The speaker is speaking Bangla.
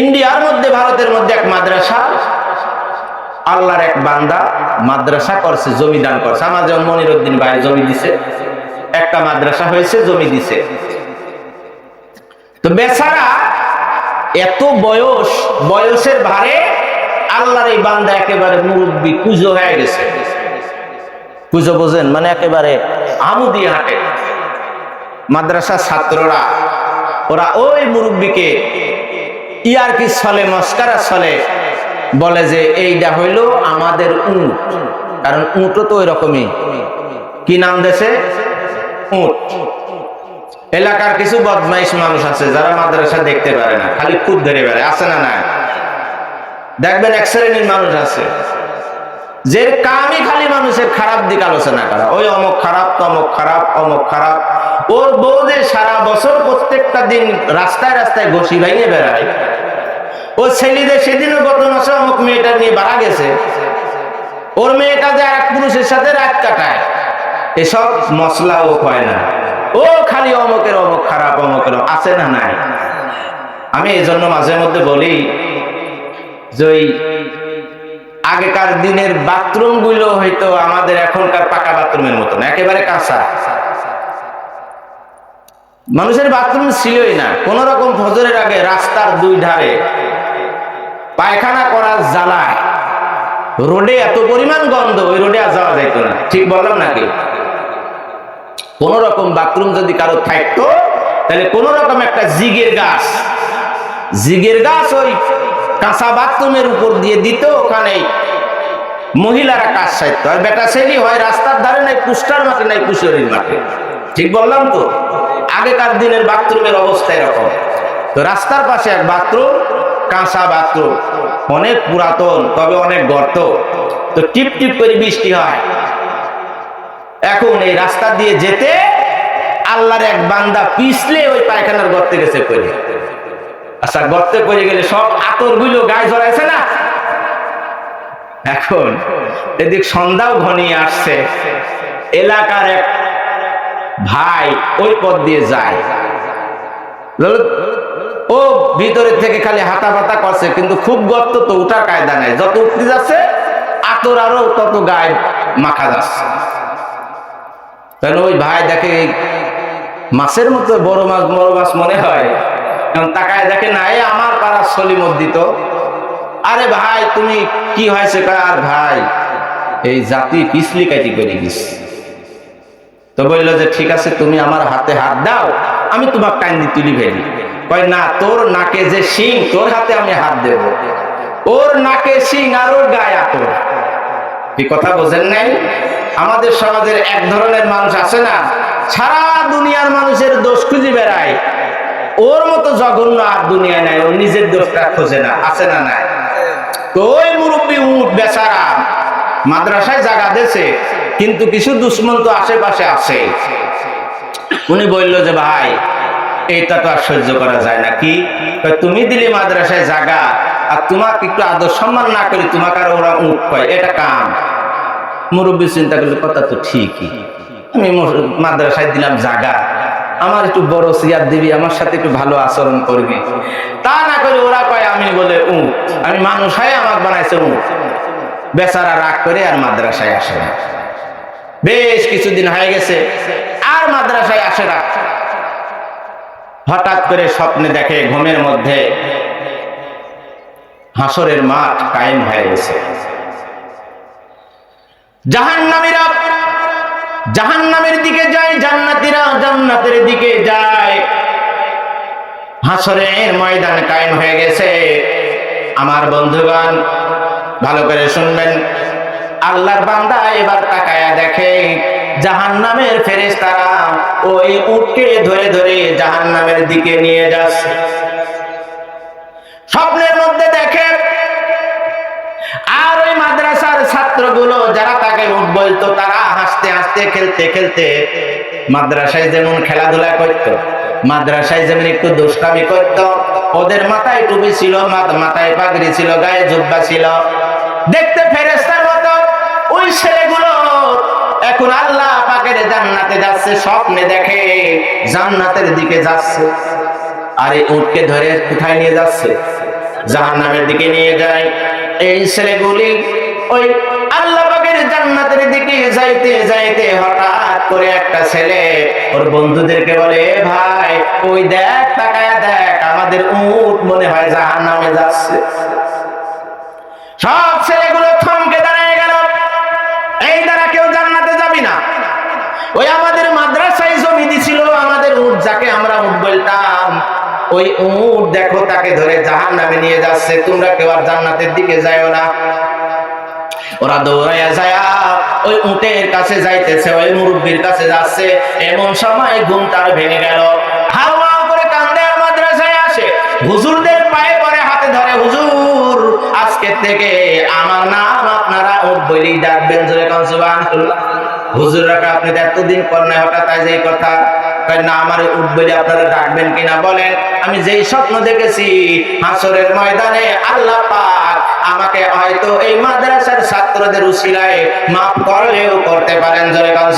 ইন্ডিয়ার মধ্যে, ভারতের মধ্যে এক মাদ্রাসা। আল্লাহর এক বান্দা মাদ্রাসা করছে, জমি দান করছে। আমার যেমন মনিরুদ্দিন ভাই জমি দিছে, একটা মাদ্রাসা হয়েছে, জমি দিছে। তো বেচারা এত বয়স, বয়সের ভারে আল্লাহর এই বান্দা একেবারে মুরব্বী, কুজো হয়ে গেছে। কুজো বোঝেন মানে একেবারে আমু দিয়ে হাঁটে। মাদ্রাসার ছাত্ররা, ওরা ওই মুরব্বীকে ইয়ার কি ছলে, মস্কারা ছলে, বলে যে এইটা হইল আমাদের উঁট। কারণ উঁটও তো ওই রকমই কি নাম দেশে? উঁট। এলাকার কিছু বদমাইশ মানুষ আছে, যারা মাদ্রাসা দেখতে পারে না, খালি খুদ ধরে বেড়ায়, আছে না না দেখবেন এক শ্রেণির মানুষ আছে, যে কামই খালি মানুষের খারাপ দিক আলোচনা করা। ওই অমক খারাপ, তমক খারাপ, অমক খারাপ। ওর বউ যে সারা বছর প্রত্যেকটা দিন রাস্তায় রাস্তায় ঘষি ভাঙে বেড়ায়, ও ছেলেদের সেদিনও গত মাসে অমুক মেয়েটা নিয়ে বাড়া গেছে, ওর মেয়েটা যে এক পুরুষের সাথে রাত কাটায়, এসব মশলা ও হয় না। ও খালি অমকের অমক, খারাপ অমকের আছে না নাই? আমি এই জন্য মাঝে মধ্যে বলি যে আগেকার দিনের বাথরুমগুলো হয়তো আমাদের এখনকার পাকা বাথরুমের মতন, একেবারে কাঁচা। মানুষের বাথরুম ছিলই না। কোন রকম ফজরের আগে রাস্তার দুই ধারে পায়খানা করার জ্বালায়। রোডে এত পরিমাণ গন্ধ, ওই রোডে আর যাওয়া যাইতো না। ঠিক বললাম নাকি? কোন রকম বাথরুম যদি কারও থাকতো, তাহলে কোন রকম একটা জিগের গাছ জিগের গাছ ওই কাঁচা বাথরুমের উপর দিয়ে দিত, ওখানে মহিলারা কাজ সাইত আর বেটা ছেলে হয় রাস্তার ধারে, নাই পুষ্টার মাঠে, নাই কুশরীর মাঠে। ঠিক বললাম তো? আগেকার দিনের বাথরুমের অবস্থা এরকম। তো রাস্তার পাশে এক বাথরুম কাঁচা বাথরুম। অনেক পুরাতন, তবে অনেক গর্ত। তো টিপ টিপ করে বৃষ্টি হয়। এখন এই রাস্তা দিয়ে যেতে আল্লাহর এক বান্দা পিছলে ওই পায়খানার গর্তে গেছে করে আচ্ছা গর্তে পড়ে গেলে সব আতরগুলো গায়ে জড়াইছে না? এখন এদিক সন্ধ্যাও ঘনিয়ে আসছে। এলাকার এক ভাই ওই পথ দিয়ে যায়। ও ভিতরের থেকে খালি হাতা পাতা করছে কিন্তু খুব গর্ত তো উঠার কায়দা নাই। যত উঠতে যাচ্ছে আতর আরও তত গায়ে মাখা যাচ্ছে। তাহলে ওই ভাই দেখে মাছের মতো বড় মাছ বড় মাছ মনে হয়। এখন তাকায় দেখে না এই আমার পাড়ার সলিমদ্দিত আরে ভাই তুমি কি হয়েছে? কয়, আর ভাই এই জাতি পিছলি কাটি করে গেছি। তো বলল যে, ঠিক আছে, তুমি আমার হাতে হাত দাও, আমি তোমার কান্দি তুলি ফেলি। কয়, না, তোর নাকে যে শিং, তোর হাতে আমি হাত দেব। ওর নাকে শিং আর ওর গায়ে আতর। এই কথা বোঝেন নাই? আমাদের সমাজের এক ধরনের মানুষ আছে না, সারা দুনিয়ার মানুষের দোষ খুঁজে বেড়ায়। ওর মতো জঘন্য আর দুনিয়া নাই, ও নিজের দোষটা খোঁজে না, আছে না নাই? তো ওই মুরব্বী উঠ বেচারা মাদ্রাসায় জায়গা দেছে কিন্তু কিছু দুশ্মন তো আশেপাশে আছে। উনি বলল যে, ভাই, এইটা তো আর সহ্য করা যায় না, কি? তুমি দিলে মাদ্রাসায় জাগা, আর তোমাকে একটু আদর সম্মান না করে তোমাকে আর ওরা উঠ পায় এটা কাম? মুরব্বী চিন্তা করলে, কথা তো ঠিকই। আমি মাদ্রাসায় দিলাম জাগা। আমার একটু বড় সিয়ার দিবি, আমার সাথে একটু ভালো আচরণ করবি। তা না করে ওরা কয়, আমি বলে উঠ। আমি মানুষ হয় আমাকে বানাইছে উঠ। বেচারা রাগ করে আর মাদ্রাসায় আসে না। বেশ কিছুদিন হয়ে গেছে, আর মাদ্রাসায় আসে না। হঠাৎ করে স্বপ্নে দেখে ঘুমের মধ্যে হাসরের মাঠ কায়েম হয়ে গেছে। জাহান্নামীরা জাহান্নামের দিকে যায়, জান্নাতীরা জান্নাতের দিকে যায়। হাসরের ময়দান কায়েম হয়ে গেছে। আমার বন্ধুগণ, ভালো করে শুনবেন। আল্লাহর বান্দা এবার তাকায়া দেখে, জাহান্নামের ফেরেশতারা ওই উটকে ধরে ধরে জাহান্নামের দিকে নিয়ে যাচ্ছে। স্বপ্নের মধ্যে দেখে আর ওই মাদ্রাসার ছাত্রগুলো যারা তাকে উঠ বলতো, তারা হাসতে হাসতে, খেলতে খেলতে মাদ্রাসায় যেমন খেলাধুলা করত, মাদ্রাসায় যেমন একটু দুষ্টামি করত, ওদের মাথায় টুপি ছিল মাথায় পাগড়ি ছিল, গায়ে জুব্বা ছিল। দেখতে ফেরেস্তার আল্লাহ পাকের জান্নাতে যাচ্ছে, স্বপ্নে দেখে জান্নাতের দিকে যাচ্ছে। আরে ধরে কোথায় নিয়ে যাচ্ছে? জাহান্নামের দিকে নিয়ে যায়। এই ছেলেগুলি ওই আল্লাহ পাকের জান্নাতের দিকে যাইতে যাইতে হঠাৎ করে একটা ছেলে ওর বন্ধুদেরকে বলে ভাই, ওই দেখ, তাকায় দেখ, আমাদের উট মনে হয় জাহান্নামে যাচ্ছে। সব ছেলেগুলো ওই আমাদের মাদ্রাসায় জমি দিছিল, আমাদের উট যাকে আমরা উট বলতাম। ওই উট দেখো, তাকে ধরে জাহান নামে নিয়ে যাচ্ছে। তোমরা কেউ আর জান্নাতের দিকে যাও না। ওরা দৌড়াইয়া যায়, ওই উটের কাছে যাইতেছে, ওই মুরব্বীর কাছে যাচ্ছে। এমন সময় ঘুম তার ভেঙে গেল। হাওয়া করে কান্দে মাদ্রাসায় আসে। হুজুরদের পায়ে পরে হাতে ধরে, হুজুর, আজকে থেকে আমার নাম আপনারা উট বলেই ডাকবেন। জোরে কান আপনি এতদিন করেন হঠাৎ কথা। আমি যেই স্বপ্ন দেখেছি, হাসরের ময়দানে আল্লাহ পাক আমাকে হয়তো এই মাদ্রাসার ছাত্রদের উশিলায় মাফ করলেও করতে পারেন। জোরে কাল